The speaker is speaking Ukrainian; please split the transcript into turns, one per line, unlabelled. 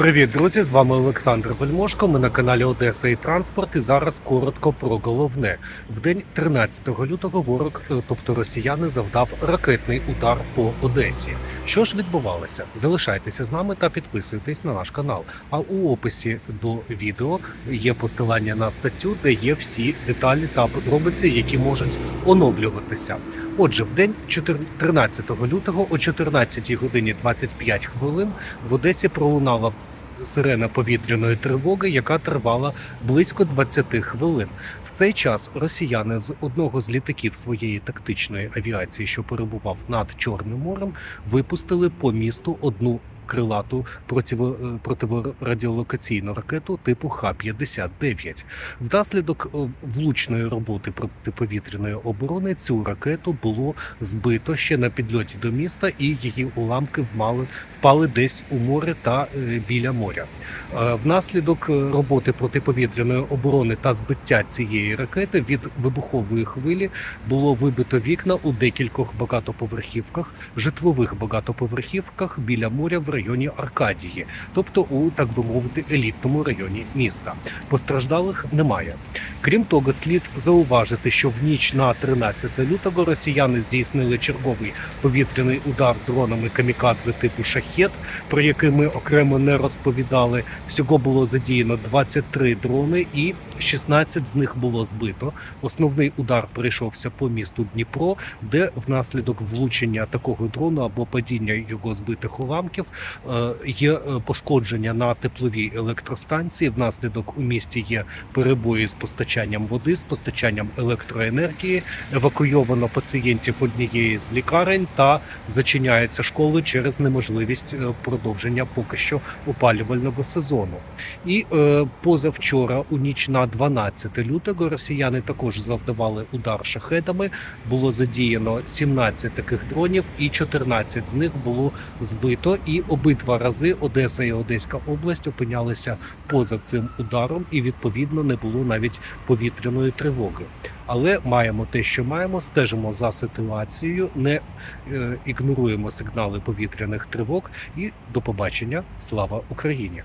Привіт, друзі! З вами Олександр Вельмошко. Ми на каналі Одеса і Транспорт. І зараз коротко про головне. В день 13 лютого ворог, е, тобто росіяни, завдав ракетний удар по Одесі. Що ж відбувалося? Залишайтеся з нами та підписуйтесь на наш канал. А у описі до відео є посилання на статтю, де є всі деталі та подробиці, які можуть оновлюватися. Отже, в день 14 13 лютого о 14 годині 25 хвилин в Одесі пролунала сирена повітряної тривоги, яка тривала близько 20 хвилин. В цей час росіяни з одного з літаків своєї тактичної авіації, що перебував над Чорним морем, випустили по місту одну крилату е, противорадіолокаційну ракету типу Х-59. Внаслідок е, влучної роботи протиповітряної оборони цю ракету було збито ще на підльоті до міста, і її уламки вмали впали десь у море та е, біля моря. Внаслідок роботи протиповітряної оборони та збиття цієї ракети від вибухової хвилі було вибито вікна у декількох багатоповерхівках, житлових багатоповерхівках біля моря в районі Аркадії, тобто у так би мовити елітному районі міста. Постраждалих немає. Крім того, слід зауважити, що в ніч на 13 лютого росіяни здійснили черговий повітряний удар дронами камікадзе типу шахет, про який ми окремо не розповідали. Всього було задіяно 23 дрони, і 16 з них було збито. Основний удар прийшовся по місту Дніпро, де внаслідок влучення такого дрону або падіння його збитих уламків є е, пошкодження на тепловій електростанції. Внаслідок у місті є перебої з постачанням води, з постачанням електроенергії. Евакуйовано пацієнтів однієї з лікарень та зачиняються школи через неможливість е, продовження поки що опалювального сезону. І е, позавчора, у ніч на 12 лютого, росіяни також завдавали удар шахедами. Було задіяно 17 таких дронів, і 14 з них було збито. І обидва рази Одеса і Одеська область опинялися поза цим ударом, і відповідно не було навіть повітряної тривоги. Але маємо те, що маємо, стежимо за ситуацією, не е, ігноруємо сигнали повітряних тривог. І до побачення. Слава Україні!